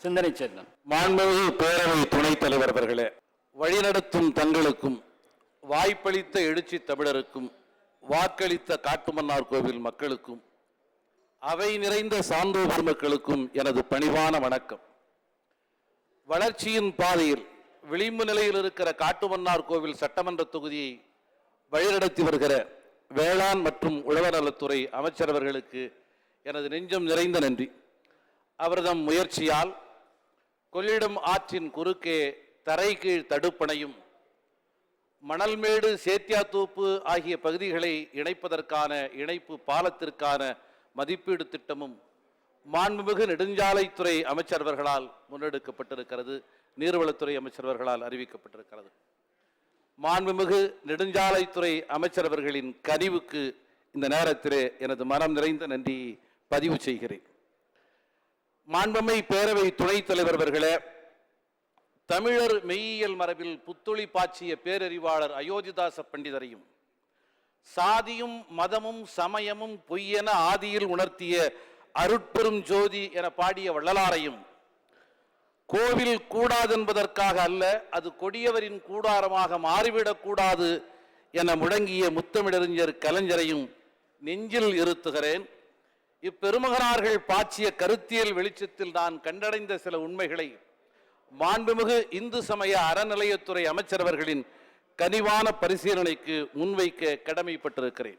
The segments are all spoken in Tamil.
சிந்தனை செல்வன் மாண்புமிகு பேரவை துணைத் தலைவர் அவர்களே வழிநடத்தும் தங்களுக்கும் வாய்ப்பளித்த எழுச்சி தமிழருக்கும் வாக்களித்த காட்டுமன்னார் கோவில் மக்களுக்கும் அவை நிறைந்த சான்றோர் பெருமக்களுக்கும் எனது பணிவான வணக்கம். வளர்ச்சியின் பாதையில் விளிம்பு நிலையில் இருக்கிற காட்டுமன்னார் கோவில் சட்டமன்ற தொகுதியை வழிநடத்தி வருகிற வேளாண் மற்றும் உழவர் நலத்துறை அமைச்சரவர்களுக்கு எனது நெஞ்சம் நிறைந்த நன்றி. அவர்தம் முயற்சியால் கொள்ளிடம் ஆற்றின் குறுக்கே தரைகீழ் தடுப்பணையும் மணல்மேடு சேத்தியாத்தோப்பு ஆகிய பகுதிகளை இணைப்பதற்கான இணைப்பு பாலத்திற்கான மதிப்பீடு திட்டமும் மாண்புமிகு நெடுஞ்சாலைத்துறை அமைச்சரவர்களால் முன்னெடுக்கப்பட்டிருக்கிறது நீர்வளத்துறை அமைச்சரவர்களால் அறிவிக்கப்பட்டிருக்கிறது. மாண்புமிகு நெடுஞ்சாலைத்துறை அமைச்சரவர்களின் கனிவுக்கு இந்த நேரத்திலே எனது மனம் நிறைந்த நன்றியை பதிவு செய்கிறேன். மாண்புமை பேரவை துணைத் தலைவர் அவர்களே தமிழர் மெய்யியல் மரபில் புத்துளி பாய்ச்சிய பேரறிவாளர் அயோத்திதாச பண்டிதரையும் சாதியும் மதமும் சமயமும் பொய்யென ஆதியில் உணர்த்திய அருட்பெரும் ஜோதி என பாடிய வள்ளலாரையும் கோவில் கூடாதென்பதற்காக அல்ல அது கொடியவரின் கூடாரமாக மாறிவிடக்கூடாது என முழங்கிய முத்தமிழறிஞர் கலைஞரையும் நெஞ்சில் இருத்துகிறேன். இப்பெருமகனார்கள் பாய்ச்சிய கருத்தியல் வெளிச்சத்தில் நான் கண்டடைந்த சில உண்மைகளை மாண்புமிகு இந்து சமய அறநிலையத்துறை அமைச்சரவர்களின் கனிவான பரிசீலனைக்கு முன்வைக்க கடமைப்பட்டிருக்கிறேன்.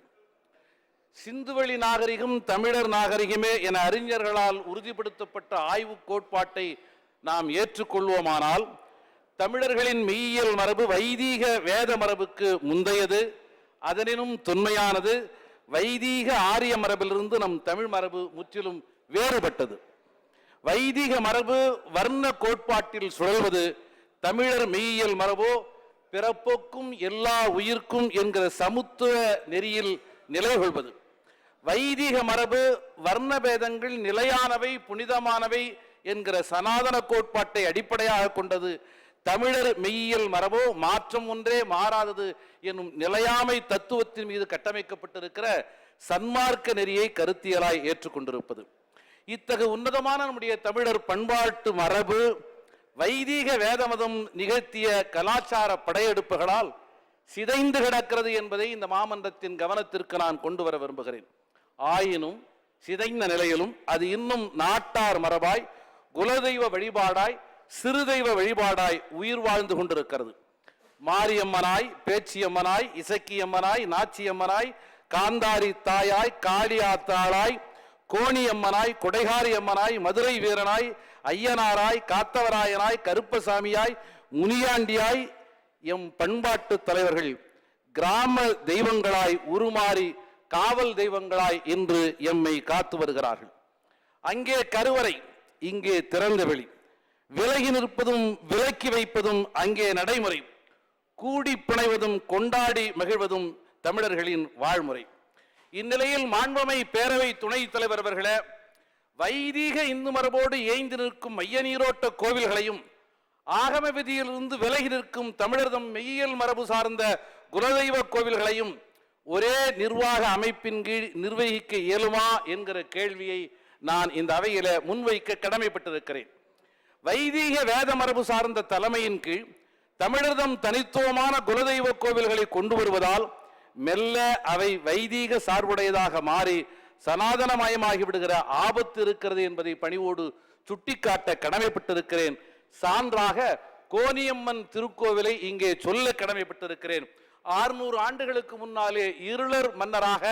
சிந்துவெளி நாகரிகம் தமிழர் நாகரிகமே என அறிஞர்களால் உறுதிப்படுத்தப்பட்ட ஆய்வு கோட்பாட்டை நாம் ஏற்றுக்கொள்வோமானால் தமிழர்களின் மெய்யியல் மரபு வைதீக வேத மரபுக்கு முந்தையது அதனினும் தொன்மையானது வைதீக ஆரிய மரபிலிருந்து நம் தமிழ் மரபு முற்றிலும் வேறுபட்டது. வைதிக மரபு வர்ண கோட்பாட்டில் சுழல்வது தமிழர் மெய்யியல் மரபோ பிறப்போக்கும் எல்லா உயிர்க்கும் என்கிற சமுத்துவ நெறியில் நிலை கொள்வது வைதிக மரபு வர்ணபேதங்கள் நிலையானவை புனிதமானவை என்கிற சனாதன கோட்பாட்டை அடிப்படையாக கொண்டது தமிழர் மெய்யியல் மரபோ மாற்றம் ஒன்றே மாறாதது என்னும் நிலையாமை தத்துவத்தின் மீது கட்டமைக்கப்பட்டிருக்கிற சன்மார்க்க நெறியை கருத்தியலாய் ஏற்றுக்கொண்டிருப்பது. இத்தகு உன்னதமான நம்முடைய தமிழர் பண்பாட்டு மரபு வைதீக வேதமதம் நிகழ்த்திய கலாச்சார படையெடுப்புகளால் சிதைந்து கிடக்கிறது என்பதை இந்த மாமன்றத்தின் கவனத்திற்கு நான் கொண்டு வர விரும்புகிறேன். ஆயினும் சிதைந்த நிலையிலும் அது இன்னும் நாட்டார் மரபாய் குலதெய்வ வழிபாடாய் சிறு தெய்வ வழிபாடாய் உயிர் வாழ்ந்து கொண்டிருக்கிறது. மாரியம்மனாய் பேச்சியம்மனாய் இசக்கியம்மனாய் நாச்சியம்மனாய் காந்தாரி தாயாய் காளியாத்தாளாய் கோணியம்மனாய் கொடைகாரியம்மனாய் மதுரை வீரனாய் ஐயனாராய் காத்தவராயனாய் கருப்பசாமியாய் முனியாண்டியாய் எம் பண்பாட்டு தலைவர்கள் கிராம தெய்வங்களாய் உருமாறி காவல் தெய்வங்களாய் இன்று எம்மை காத்து வருகிறார்கள். அங்கே கருவறை இங்கே திறந்த வெளி விலகி நிற்பதும் விலக்கி வைப்பதும் அங்கே நடைமுறை. கூடி பிணைவதும் கொண்டாடி மகிழ்வதும் தமிழர்களின் வாழ்முறை. இந்நிலையில் மாண்பமை பேரவை துணைத் தலைவர் அவர்களே வைதீக இந்து மரபோடு ஏய்ந்து நிற்கும் மைய நீரோட்ட கோவில்களையும் ஆகம விதியிலிருந்து விலகி நிற்கும் தமிழர்தம் மெய்யியல் மரபு சார்ந்த குலதெய்வ கோவில்களையும் ஒரே நிர்வாக அமைப்பின் கீழ் நிர்வகிக்க இயலுமா என்கிற கேள்வியை நான் இந்த அவையில முன்வைக்க கடமைப்பட்டிருக்கிறேன். வைதீக வேத மரபு சார்ந்த தலைமையின் கீழ் தமிழர்தம் தனித்துவமான குலதெய்வ கோவில்களை கொண்டு வருவதால் மெல்ல அவை வைதீக சார்புடையதாக மாறி சனாதனமயமாகி விடுகிற ஆபத்து இருக்கிறது என்பதை பணிவோடு சுட்டிக்காட்ட கடமைப்பட்டிருக்கிறேன். சான்றாக கோனியம்மன் திருக்கோவிலை இங்கே சொல்ல கடமைப்பட்டிருக்கிறேன். ஆறுநூறு ஆண்டுகளுக்கு முன்னாலே இருளர் மன்னராக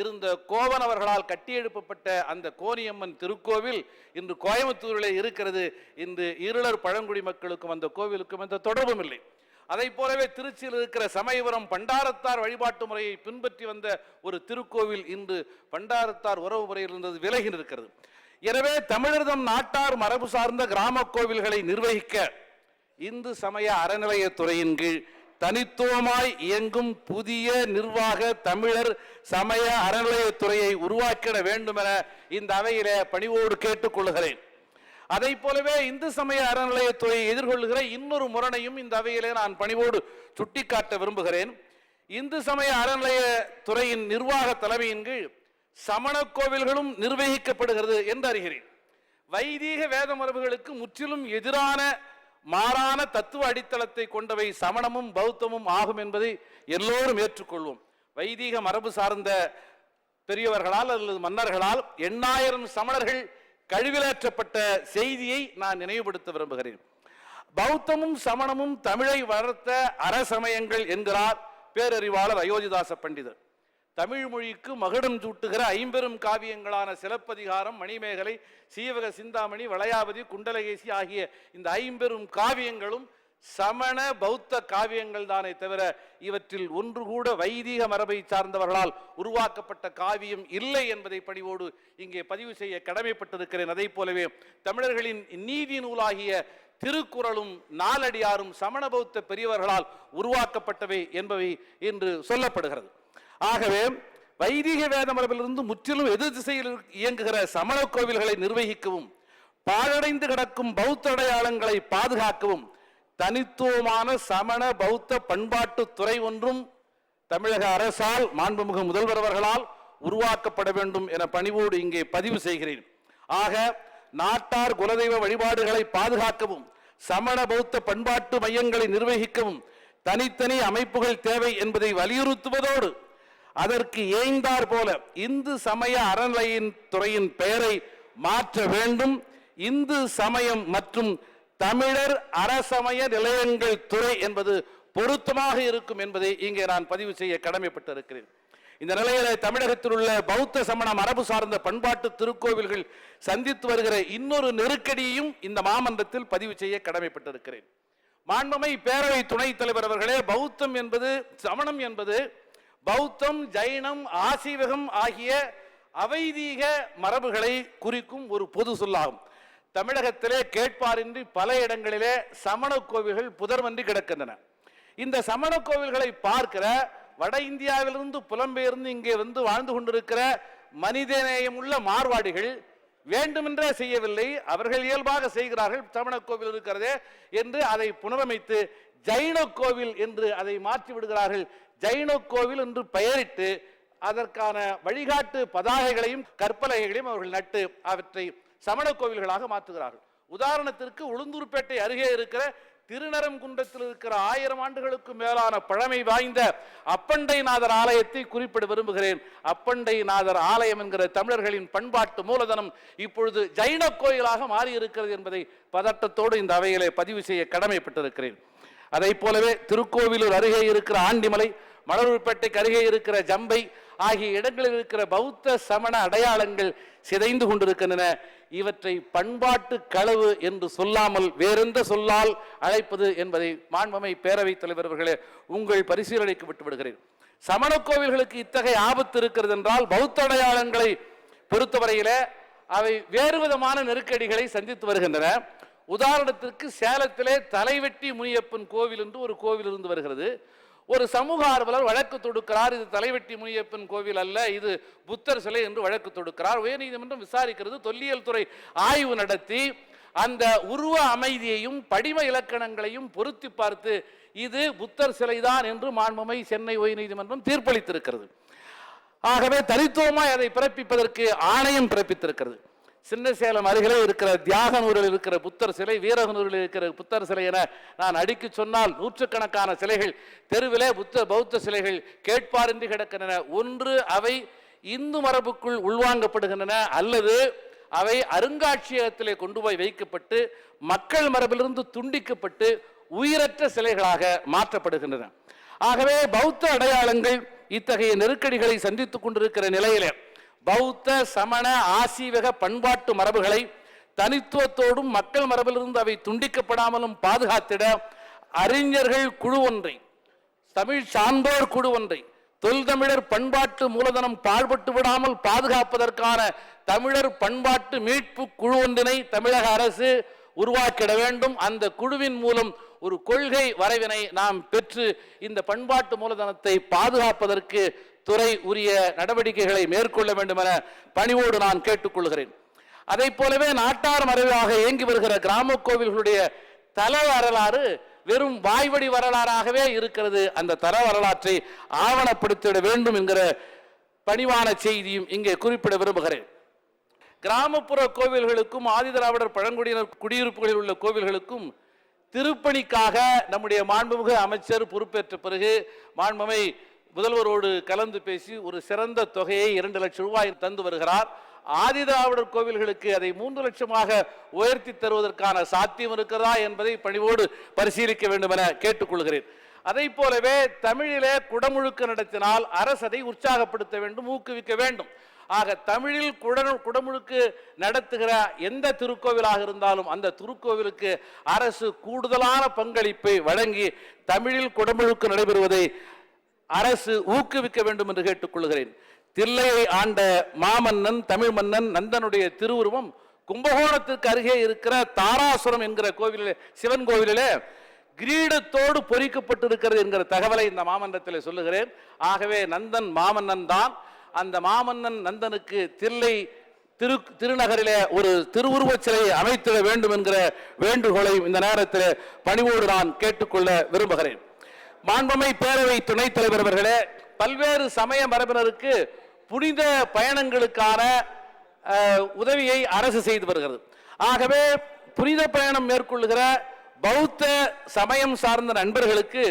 இருந்த கோவன் அவர்களால் கட்டியெழுப்பப்பட்ட அந்த கோனியம்மன் திருக்கோவில் இன்று கோயம்புத்தூரில் இருக்கிறது. இன்று இருளர் பழங்குடி மக்களுக்கும் அந்த கோவிலுக்கும் எந்த தொடர்பும் இல்லை. அதை போலவே திருச்சியில் இருக்கிற சமயபுரம் பண்டாரத்தார் வழிபாட்டு முறையை பின்பற்றி வந்த ஒரு திருக்கோவில் இன்று பண்டாரத்தார் உறவு முறையில் இருந்தது விலகி நிற்கிறது. எனவே தமிழர்தம் நாட்டார் மரபு சார்ந்த கிராம கோவில்களை நிர்வகிக்க இந்து சமய அறநிலையத்துறையின் கீழ் தனித்துவமாய் இயங்கும் புதிய நிர்வாக தமிழர் சமய அறநிலையத்துறையை உருவாக்கிட வேண்டும் என இந்த அவையிலே பணிவோடு கேட்டுக்கொள்கிறேன். அதை போலவே இந்து சமய அறநிலையத்துறையை எதிர்கொள்கிற இன்னொரு முரணையும் இந்த அவையிலே நான் பணிவோடு சுட்டிக்காட்ட விரும்புகிறேன். இந்து சமய அறநிலையத்துறையின் நிர்வாக தலைமையின் கீழ் சமண கோவில்களும் நிர்வகிக்கப்படுகிறது என்று அறிகிறேன். வைதீக வேத மரபுகளுக்கு முற்றிலும் எதிரான மாறான தத்துவ அடித்தளத்தை கொண்டவை சமணமும் பௌத்தமும் ஆகும் என்பதை எல்லோரும் ஏற்றுக்கொள்வோம். வைதீக மரபு சார்ந்த பெரியவர்களால் அல்லது மன்னர்களால் எண்ணாயிரம் சமணர்கள் கழிவிலேற்றப்பட்ட செய்தியை நான் நினைவுபடுத்த விரும்புகிறேன். பௌத்தமும் சமணமும் தமிழை வளர்த்த அறசமயங்கள் என்கிறார் பேரறிவாளர் அயோத்திதாச பண்டிதர். தமிழ் மொழிக்கு மகுடம் சூட்டுகிற ஐம்பெரும் காவியங்களான சிலப்பதிகாரம் மணிமேகலை சீவக சிந்தாமணி வளையாபதி குண்டலகேசி ஆகிய இந்த ஐம்பெரும் காவியங்களும் சமண பௌத்த காவியங்கள் தானே தவிர இவற்றில் ஒன்று கூட வைதிக மரபை சார்ந்தவர்களால் உருவாக்கப்பட்ட காவியம் இல்லை என்பதை பணிவோடு இங்கே பதிவு செய்ய கடமைப்பட்டிருக்கிறேன். அதை போலவே தமிழர்களின் நீதி நூலாகிய திருக்குறளும் நாலடியாரும் சமண பௌத்த பெரியவர்களால் உருவாக்கப்பட்டவை என்பவை என்று சொல்லப்படுகிறது. ஆகவே வைதிக வேத மரபிலிருந்து முற்றிலும் எதிர் திசையில் இயங்குகிற சமண கோவில்களை நிர்வகிக்கவும் பாழடைந்து கிடக்கும் பௌத்த அடையாளங்களை பாதுகாக்கவும் தனித்துவமான சமண பௌத்த பண்பாட்டு துறை ஒன்றும் தமிழக அரசால் மாண்புமிகு முதல்வர் அவர்களால் உருவாக்கப்பட வேண்டும் என பணிவோடு இங்கே பதிவு செய்கிறேன். ஆக நாட்டார் குலதெய்வ வழிபாடுகளை பாதுகாக்கவும் சமண பௌத்த பண்பாட்டு மையங்களை நிர்வகிக்கவும் தனித்தனி அமைப்புகள் தேவை என்பதை வலியுறுத்துவதோடு அதற்கு ஏய்ந்தார் போல இந்து சமய அறநிலையின் துறையின் பெயரை மாற்ற வேண்டும். இந்து சமயம் மற்றும் தமிழர் அரசமய நிலையங்கள் துறை என்பது பொருத்தமாக இருக்கும் என்பதை இங்கே நான் பதிவு செய்ய கடமைப்பட்டிருக்கிறேன். இந்த நிலையில தமிழகத்தில் உள்ள பௌத்த சமண மரபு சார்ந்த பண்பாட்டு திருக்கோவில்கள் சந்தித்து வருகிற இன்னொரு நெருக்கடியையும் இந்த மாமன்றத்தில் பதிவு செய்ய கடமைப்பட்டிருக்கிறேன். மாண்புமை பேரவை துணைத் தலைவர் அவர்களே பௌத்தம் என்பது சமணம் என்பது பௌத்தம் ஜைனம் ஆசீவகம் ஆகிய அவைதீக மரபுகளை குறிக்கும் ஒரு பொது சொல்லாகும். தமிழகத்திலே கேட்பாரின்றி பல இடங்களிலே சமண கோவில்கள் புதர்வன்றி கிடக்கின்றன. இந்த சமண கோவில்களை பார்க்கிற வட இந்தியாவிலிருந்து புலம்பெயர்ந்து இங்கே வந்து வாழ்ந்து கொண்டிருக்கிற மனிதநேயமுள்ள மார்வாடிகள் வேண்டுமென்றே செய்யவில்லை அவர்கள் இயல்பாக செய்கிறார்கள் சமண கோவில் இருக்கிறதே என்று அதை புனரமைத்து ஜைன கோவில் என்று அதை மாற்றி விடுகிறார்கள் ஜைன கோவில் என்று பெயரிட்டு அதற்கான வழிகாட்டு பதாகைகளையும் கற்பலகைகளையும் அவர்கள் நட்டு அவற்றை சமண கோவில்களாக மாற்றுகிறார்கள். உதாரணத்திற்கு உளுந்தூர்பேட்டை அருகே இருக்கிற திருநரங்குன்றத்தில் இருக்கிற ஆயிரம் ஆண்டுகளுக்கு மேலான பழமை வாய்ந்த அப்பண்டைநாதர் ஆலயத்தை குறிப்பிட விரும்புகிறேன். அப்பண்டைநாதர் ஆலயம் என்கிற தமிழர்களின் பண்பாட்டு மூலதனம் இப்பொழுது ஜைன கோயிலாக மாறி இருக்கிறது என்பதை பதட்டத்தோடு இந்த அவையிலே பதிவு செய்ய கடமைப்பட்டிருக்கிறேன். அதை போலவே திருக்கோவிலூர் அருகே இருக்கிற ஆண்டிமலை மலரூர்பேட்டைக்கு கருகே இருக்கிற ஜம்பை ஆகிய இடங்களில் இருக்கிற பௌத்த சமண அடையாளங்கள் சிதைந்து கொண்டிருக்கின்றன. இவற்றை பண்பாட்டு களவு என்று சொல்லாமல் வேறெந்த சொல்லால் அழைப்பது என்பதை மாண்பமை பேரவைத் தலைவர் அவர்களே உங்கள் பரிசீலனைக்கு விட்டுவிடுகிறேன். சமண கோவில்களுக்கு இத்தகைய ஆபத்து இருக்கிறது என்றால் பௌத்த அடையாளங்களை பொறுத்தவரையில அவை வேறு விதமான நெருக்கடிகளை சந்தித்து வருகின்றன. உதாரணத்திற்கு சேலத்திலே தலைவெட்டி முனியப்பன் கோவில் என்று ஒரு கோவில் இருந்து வருகிறது. ஒரு சமூக ஆர்வலர் வழக்கு தொடுக்கிறார். இது தலைவெட்டி முனியப்பன் கோவில் அல்ல இது புத்தர் சிலை என்று வழக்கு தொடுக்கிறார். உயர்நீதிமன்றம் விசாரிக்கிறது தொல்லியல் துறை ஆய்வு நடத்தி அந்த உருவ அமைதியையும் படிம இலக்கணங்களையும் பொருத்தி பார்த்து இது புத்தர் சிலைதான் என்று மாண்புமை சென்னை உயர்நீதிமன்றம் தீர்ப்பளித்திருக்கிறது. ஆகவே தனித்துவமாய் அதை பிறப்பிப்பதற்கு ஆணையம் பிறப்பித்திருக்கிறது. சின்ன சேலம் அருகிலே இருக்கிற தியாகனூரில் இருக்கிற புத்தர் சிலை வீரகனூரில் இருக்கிற புத்தர் சிலை என நான் அடிக்க சொன்னால் நூற்றுக்கணக்கான சிலைகள் தெருவிலே புத்த பௌத்த சிலைகள் கேட்பாரின்றி கிடக்கின்றன. ஒன்று அவை இந்து மரபுக்குள் உள்வாங்கப்படுகின்றன அல்லது அவை அருங்காட்சியகத்திலே கொண்டு போய் வைக்கப்பட்டு மக்கள் மரபிலிருந்து துண்டிக்கப்பட்டு உயிரற்ற சிலைகளாக மாற்றப்படுகின்றன. ஆகவே பௌத்த அடையாளங்கள் இத்தகைய நெருக்கடிகளை சந்தித்துக் கொண்டிருக்கிற நிலையிலே பௌத்த சமண ஆசீவக பண்பாட்டு மரபுகளை தனித்துவத்தோடும் மக்கள் மரபிலிருந்து அவை துண்டிக்கப்படாமலும் பாதுகாத்திட அறிஞர்கள் குழு ஒன்றை தமிழ் சான்றோர் குழு ஒன்றை தொல்தமிழர் பண்பாட்டு மூலதனம் பாழ்பட்டு விடாமல் பாதுகாப்பதற்கான தமிழர் பண்பாட்டு மீட்பு குழு ஒன்றினை தமிழக அரசு உருவாக்கிட வேண்டும். அந்த குழுவின் மூலம் ஒரு கொள்கை வரைவினை நாம் பெற்று இந்த பண்பாட்டு மூலதனத்தை பாதுகாப்பதற்கு துறை உரிய நடவடிக்கைகளை மேற்கொள்ள வேண்டும் என பணிவோடு நான் கேட்டுக்கொள்கிறேன். அதை போலவே நாட்டார் மறைவாக இயங்கி வருகிற கிராம கோவில்களுடைய தல வரலாறு வெறும் வாய்வடி வரலாறாகவே இருக்கிறது. அந்த தர வரலாற்றை ஆவணப்படுத்திட வேண்டும் என்கிற பணிவான செய்தியும் இங்கே குறிப்பிட விரும்புகிறேன். கிராமப்புற கோவில்களுக்கும் ஆதிதிராவிடர் பழங்குடியினர் குடியிருப்புகளில் உள்ள கோவில்களுக்கும் திருப்பணிக்காக நம்முடைய மாண்புமிகு அமைச்சர் பொறுப்பேற்ற பிறகு மாண்புமை முதல்வரோடு கலந்து பேசி ஒரு சிறந்த தொகையை இரண்டு லட்சம் ரூபாய் தந்து வருகிறார். ஆதிதிராவிடர் கோவில்களுக்கு அதை மூன்று லட்சமாக உயர்த்தி தருவதற்கான சாத்தியம் இருக்கிறதா என்பதை பணிவோடு பரிசீலிக்க வேண்டும் என கேட்டுக்கொள்கிறேன். அதை போலவே தமிழிலே குடமுழுக்கு நடத்தினால் அரசு அதை உற்சாகப்படுத்த வேண்டும் ஊக்குவிக்க வேண்டும். ஆக தமிழில் குட குடமுழுக்கு நடத்துகிற எந்த திருக்கோவிலாக இருந்தாலும் அந்த திருக்கோவிலுக்கு அரசு கூடுதலான பங்களிப்பை வழங்கி தமிழில் குடமுழுக்கு நடைபெறுவதை அரசு ஊக்குவிக்க வேண்டும் என்று கேட்டுக்கொள்கிறேன். தில்லையை ஆண்ட மாமன்னன் தமிழ் மன்னன் நந்தனுடைய திருவுருவம் கும்பகோணத்திற்கு அருகே இருக்கிற தாராசுரம் என்கிற கோவிலிலே சிவன் கோவிலிலே கிரீடத்தோடு பொறிக்கப்பட்டிருக்கிறது என்கிற தகவலை இந்த மாமன்றத்தில் சொல்லுகிறேன். ஆகவே நந்தன் மாமன்னன் தான். அந்த மாமன்னன் நந்தனுக்கு தில்லை திரு திருநகரிலே ஒரு திருவுருவச் சிலையை அமைத்திட வேண்டும் என்கிற வேண்டுகோளை இந்த நேரத்தில் பணிவோடு நான் கேட்டுக்கொள்ள விரும்புகிறேன். மாண்புமை பேரவை துணைத் தலைவர் அவர்களே பல்வேறு சமய மரபினருக்கு புனித பயணங்களுக்கான உதவியை அரசு செய்து வருகிறது. ஆகவே புனித பயணம் மேற்கொள்ளுகிற பௌத்த சமயம் சார்ந்த நண்பர்களுக்கு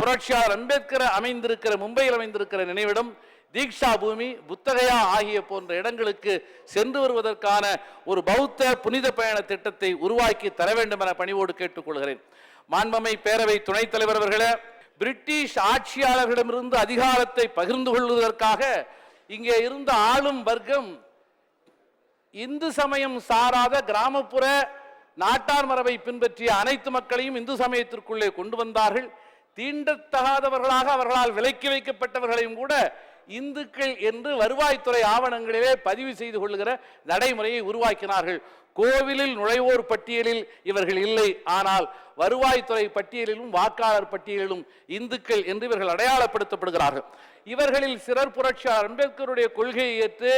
புரட்சியாளர் அம்பேத்கர் அமைந்திருக்கிற மும்பையில் அமைந்திருக்கிற நினைவிடம் தீக்ஷா பூமி புத்தகையா ஆகிய போன்ற இடங்களுக்கு சென்று வருவதற்கான ஒரு பௌத்த புனித பயண திட்டத்தை உருவாக்கி தர வேண்டும் என பணிவோடு கேட்டுக்கொள்கிறேன். மாண்பமை பேரவை துணைத் தலைவர் அவர்களே பிரிட்டிஷ் ஆட்சியாளர்களிடமிருந்து அதிகாரத்தை பகிர்ந்து கொள்வதற்காக இங்கே இருந்த ஆளும் வர்க்கம் இந்து சமயம் சாராத கிராமப்புற நாட்டார் மரபை பின்பற்றிய அனைத்து மக்களையும் இந்து சமயத்திற்குள்ளே கொண்டு வந்தார்கள். தீண்டத்தகாதவர்களாக அவர்களால் விலக்கி வைக்கப்பட்டவர்களையும் கூட இந்துக்கள் என்று வருவாய்த்துறை ஆவணங்களிலே பதிவு செய்து கொள்கிற நடைமுறையை உருவாக்கினார்கள். கோவிலில் நுழைவோர் பட்டியலில் இவர்கள் இல்லை. ஆனால் வருவாய்த்துறை பட்டியலிலும் வாக்காளர் பட்டியலிலும் இந்துக்கள் என்று இவர்கள் அடையாளப்படுத்தப்படுகிறார்கள். இவர்களில் சிறர் புரட்சியாளர் அம்பேத்கருடைய கொள்கையை ஏற்று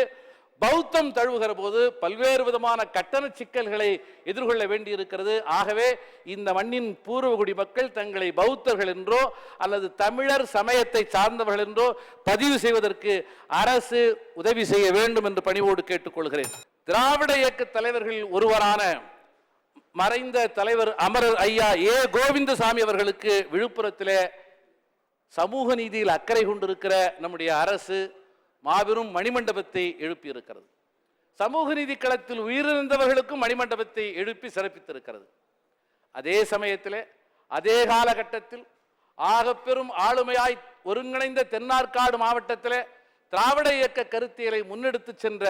பௌத்தம் தழுவுகிற போது பல்வேறு விதமான கட்டண சிக்கல்களை எதிர்கொள்ள வேண்டியிருக்கிறது. ஆகவே இந்த மண்ணின் பூர்வகுடி மக்கள் தங்களை பௌத்தர்கள் என்றோ அல்லது தமிழர் சமயத்தை சார்ந்தவர்கள் என்றோ பதிவு செய்வதற்கு அரசு உதவி செய்ய வேண்டும் என்று பணிவோடு கேட்டுக்கொள்கிறேன். திராவிட இயக்க தலைவர்களில் ஒருவரான மறைந்த தலைவர் அமரர் ஐயா ஏ. கோவிந்தசாமி அவர்களுக்கு விழுப்புரத்திலே சமூக நீதியில் அக்கறை கொண்டிருக்கிற நம்முடைய அரசு மாபெரும் மணிமண்டபத்தை எழுப்பியிருக்கிறது. சமூக நீதி களத்தில் உயிரிழந்தவர்களுக்கும் மணிமண்டபத்தை எழுப்பி சிறப்பித்திருக்கிறது. அதே சமயத்தில் அதே காலகட்டத்தில் ஆகப்பெரும் ஆளுமையாய் ஒருங்கிணைந்த தென்னார்காடு மாவட்டத்தில் திராவிட இயக்க கருத்தியலை முன்னெடுத்து சென்ற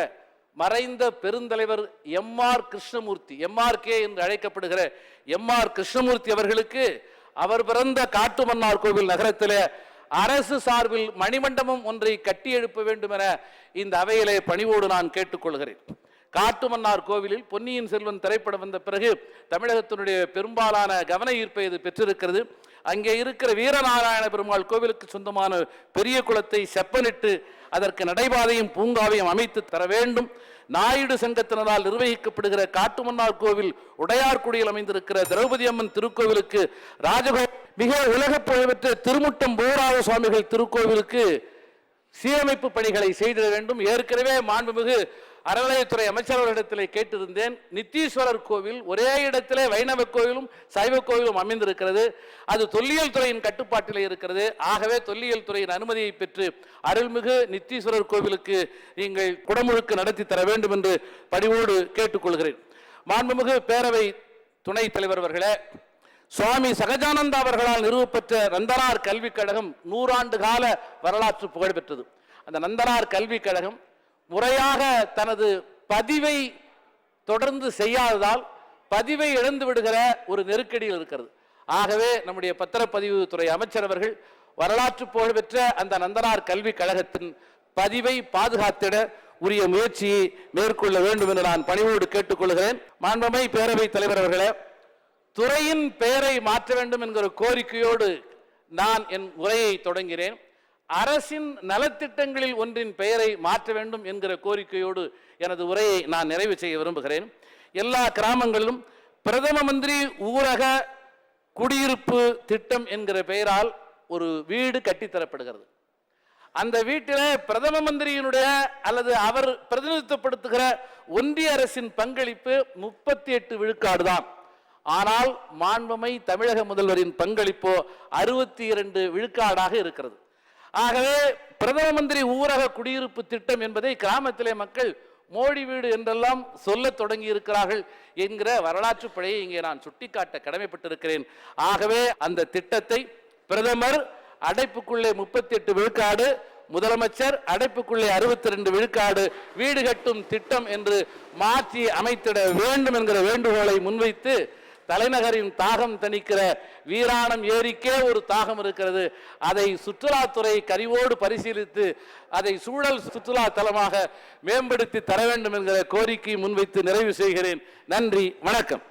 மறைந்த பெருந்தலைவர் எம் ஆர் கிருஷ்ணமூர்த்தி எம்ஆர்கே என்று அழைக்கப்படுகிற எம் ஆர் கிருஷ்ணமூர்த்தி அவர்களுக்கு அவர் பிறந்த காட்டுமன்னார் கோவில் நகரத்திலே அரசு சார்பில் மணிமண்டபம் ஒன்றை கட்டி எழுப்ப வேண்டும் என இந்த அவையிலே பணிவோடு நான் கேட்டுக்கொள்கிறேன். காட்டுமன்னார் கோவிலில் பொன்னியின் செல்வன் திரைப்படம் வந்த பிறகு தமிழகத்தினுடைய பெரும்பாலான கவன ஈர்ப்பை இது பெற்றிருக்கிறது. அங்கே இருக்கிற வீரநாராயண பெருமாள் கோவிலுக்கு சொந்தமான பெரிய குளத்தை செப்பனிட்டு அதற்கு நடைபாதையும் பூங்காவையும் அமைத்து தர வேண்டும். நாயுடு சங்கத்தினரால் நிர்வகிக்கப்படுகிற காட்டுமன்னார் கோவில் உடையார்குடியில் அமைந்திருக்கிற திரௌபதி அம்மன் திருக்கோவிலுக்கு ராஜகோ மிக உலக புகழ்பெற்ற திருமுட்டம் போராத சுவாமிகள் திருக்கோவிலுக்கு சீரமைப்பு பணிகளை செய்திட வேண்டும். ஏற்கனவே மாண்புமிகு அறநிலையத்துறை அமைச்சரவர்களிடத்திலே கேட்டிருந்தேன். நித்தீஸ்வரர் கோவில் ஒரே இடத்திலே வைணவ கோவிலும் சைவ கோவிலும் அமைந்திருக்கிறது. அது தொல்லியல் துறையின் கட்டுப்பாட்டிலே இருக்கிறது. ஆகவே தொல்லியல் துறையின் அனுமதியை பெற்று அருள்மிகு நித்தீஸ்வரர் கோவிலுக்கு நீங்கள் குடமுழுக்கு நடத்தி தர வேண்டும் என்று பணிவோடு கேட்டுக்கொள்கிறேன். மாண்புமிகு பேரவை துணைத் தலைவர் அவர்களே சுவாமி சகஜானந்தா அவர்களால் நிறுவப்பெற்ற நந்தனார் கல்விக் கழகம் நூறாண்டு கால வரலாற்று புகழ் பெற்றது அந்த நந்தனார் கல்விக் கழகம் முறையாக தனது பதிவை தொடர்ந்து செய்யாததால் பதிவை இழந்து விடுகிற ஒரு நெருக்கடியில் இருக்கிறது. ஆகவே நம்முடைய பத்திரப்பதிவு துறை அமைச்சர் அவர்கள் வரலாற்று புகழ்பெற்ற அந்த நந்தனார் கல்விக் கழகத்தின் பதிவை பாதுகாத்திட உரிய முயற்சியை மேற்கொள்ள வேண்டும் என்று நான் பணிவோடு கேட்டுக்கொள்கிறேன். மாண்பமை பேரவைத் தலைவர் அவர்களே துறையின் பெயரை மாற்ற வேண்டும் என்கிற கோரிக்கையோடு நான் என் உரையை தொடங்கினேன் அரசின் நலத்திட்டங்களில் ஒன்றின் பெயரை மாற்ற வேண்டும் என்கிற கோரிக்கையோடு எனது உரையை நான் நிறைவு செய்ய விரும்புகிறேன். எல்லா கிராமங்களிலும் பிரதம மந்திரி ஊரக குடியிருப்பு திட்டம் என்கிற பெயரால் ஒரு வீடு கட்டித்தரப்படுகிறது அந்த வீட்டில் பிரதம மந்திரியினுடைய அல்லது அவர் பிரதிநிதித்துவப்படுத்துகிற ஒன்றிய அரசின் பங்களிப்பு முப்பத்தி எட்டு விழுக்காடு தான் ஆனால் மாண்புமை தமிழக முதல்வரின் பங்களிப்போ அறுபத்தி இரண்டு விழுக்காடாக இருக்கிறது. ஆகவே பிரதம மந்திரி ஊரக குடியிருப்பு திட்டம் என்பதை கிராமத்திலே மக்கள் மோடி வீடு என்றெல்லாம் சொல்லத் தொடங்கி இருக்கிறார்கள் என்கிற வரலாற்று பிழையை இங்கே நான் சுட்டிக்காட்ட கடமைப்பட்டிருக்கிறேன். ஆகவே அந்த திட்டத்தை பிரதமர் அடைப்புக்குள்ளே முப்பத்தி எட்டு விழுக்காடு முதலமைச்சர் அடைப்புக்குள்ளே அறுபத்தி ரெண்டு விழுக்காடு வீடு கட்டும் திட்டம் என்று மாற்றி அமைத்திட வேண்டும் என்கிற வேண்டுகோளை முன்வைத்து தலைநகரின் தாகம் தணிக்கிற வீராணம் ஏரிக்கே ஒரு தாகம் இருக்கிறது. அதை சுற்றுலாத்துறை கரிவோடு பரிசீலித்து அதை சூழல் சுற்றுலா தலமாக மேம்படுத்தி தர வேண்டும் என்கிற கோரிக்கை முன்வைத்து நிறைவு செய்கிறேன். நன்றி வணக்கம்.